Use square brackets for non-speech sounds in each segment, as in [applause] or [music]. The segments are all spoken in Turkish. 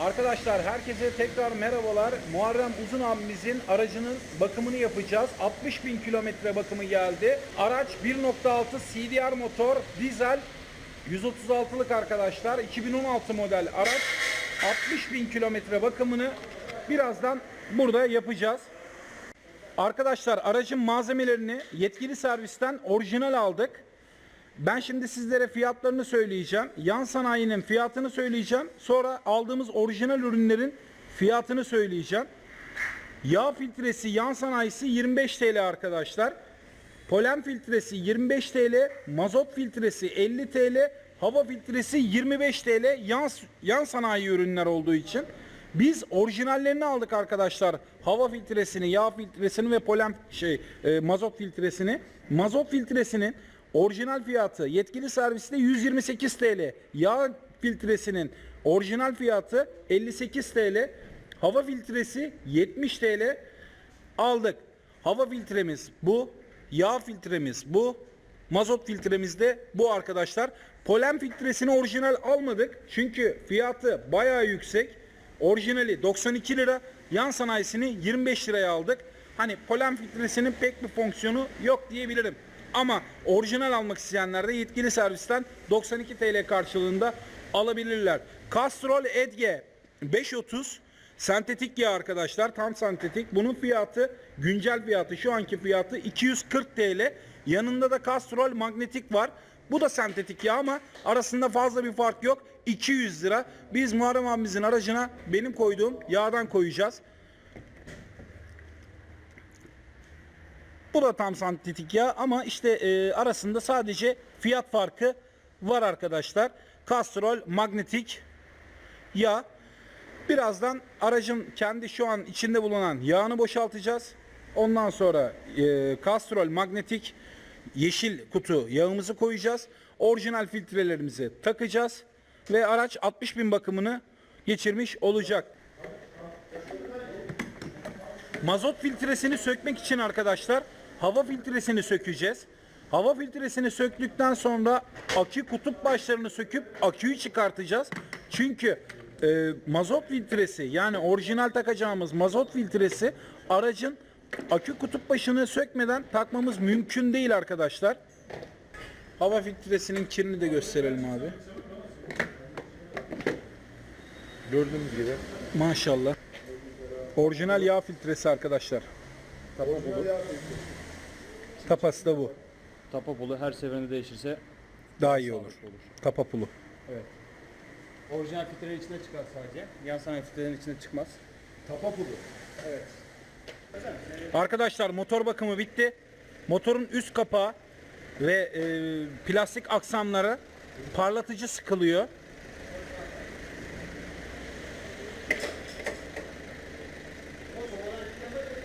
Arkadaşlar herkese tekrar merhabalar. Muharrem Uzun abimizin aracının bakımını yapacağız. 60 bin kilometre bakımı geldi. Araç 1.6 CDR motor, dizel 136'lık arkadaşlar. 2016 model araç. 60 bin kilometre bakımını birazdan burada yapacağız. Arkadaşlar aracın malzemelerini yetkili servisten orijinal aldık. Ben şimdi sizlere fiyatlarını söyleyeceğim. Yan sanayinin fiyatını söyleyeceğim. Sonra aldığımız orijinal ürünlerin fiyatını söyleyeceğim. Yağ filtresi yan sanayisi 25 TL arkadaşlar. Polen filtresi 25 TL, mazot filtresi 50 TL, hava filtresi 25 TL yan, yan sanayi ürünler olduğu için. Biz orijinallerini aldık arkadaşlar. Hava filtresini, yağ filtresini ve polen şey e, mazot filtresini. Mazot filtresinin orijinal fiyatı yetkili serviste 128 TL. Yağ filtresinin orijinal fiyatı 58 TL. Hava filtresi 70 TL aldık. Hava filtremiz bu. Yağ filtremiz bu. Mazot filtremiz de bu arkadaşlar. Polen filtresini orijinal almadık. Çünkü fiyatı bayağı yüksek. Orijinali 92 lira. Yan sanayisini 25 liraya aldık. Hani polen filtresinin pek bir fonksiyonu yok diyebilirim. Ama orijinal almak isteyenler de yetkili servisten 92 TL karşılığında alabilirler. Castrol Edge 530 Sentetik yağ arkadaşlar tam sentetik. Bunun fiyatı güncel fiyatı şu anki fiyatı 240 TL. Yanında da kastrol magnetik var. Bu da sentetik yağ ama arasında fazla bir fark yok. 200 lira. Biz Muharrem abimizin aracına benim koyduğum yağdan koyacağız. Bu da tam sentetik yağ ama işte e, arasında sadece fiyat farkı var arkadaşlar. Kastrol magnetik yağ. Birazdan aracın kendi şu an içinde bulunan yağını boşaltacağız. Ondan sonra e, kastrol magnetik yeşil kutu yağımızı koyacağız. Orijinal filtrelerimizi takacağız. Ve araç 60 bin bakımını geçirmiş olacak. Mazot filtresini sökmek için arkadaşlar hava filtresini sökeceğiz. Hava filtresini söktükten sonra akü kutup başlarını söküp aküyü çıkartacağız. Çünkü e, mazot filtresi yani orijinal takacağımız mazot filtresi aracın akü kutup başını sökmeden takmamız mümkün değil arkadaşlar. Hava filtresinin kirini de gösterelim abi. Gördüğünüz gibi Maşallah. Orijinal yağ filtresi arkadaşlar. tapa pulu. Tapası da bu. Tapa pulu her seferinde değişirse Daha iyi olur. sağlıklı olur. Tapa pulu. Orijinal filtrenin içinde çıkar sadece. Yan sanayi filtrenin içinde çıkmaz. Tapa pulu. Arkadaşlar motor bakımı bitti. Motorun üst kapağı ve e, plastik aksamları parlatıcı sıkılıyor.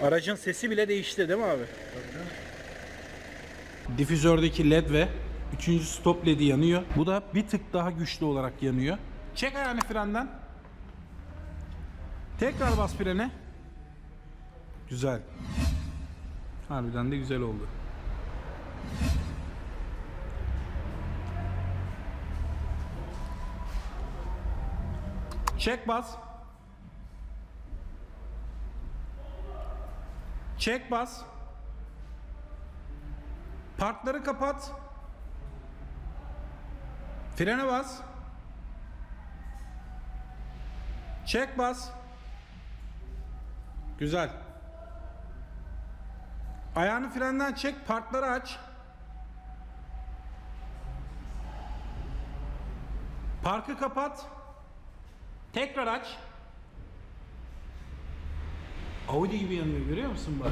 Aracın sesi bile değişti değil mi abi? Difüzördeki led ve 3. stop ledi yanıyor. Bu da bir tık daha güçlü olarak yanıyor. Çek ayağını frenden. Tekrar bas frene. Güzel. Harbiden de güzel oldu. Çek bas. Çek bas. Parkları kapat. Frene bas. Çek bas. Güzel. Ayağını frenden çek, parkları aç. Parkı kapat. Tekrar aç. Audi gibi yanıyor görüyor musun bak?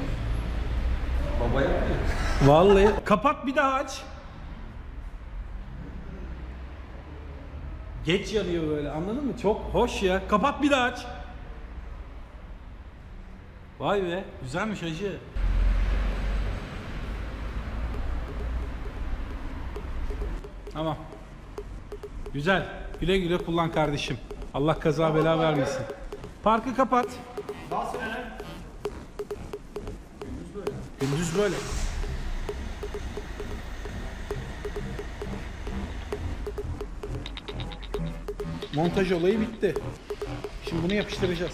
Baba yapmıyor. Vallahi [laughs] kapat bir daha aç. Geç yanıyor böyle anladın mı? Çok hoş ya. Kapat bir daha aç. Vay be güzelmiş hacı. Tamam. Güzel. Güle güle kullan kardeşim. Allah kaza bela vermesin. Parkı kapat. Gündüz böyle. Montaj olayı bitti. Şimdi bunu yapıştıracağız.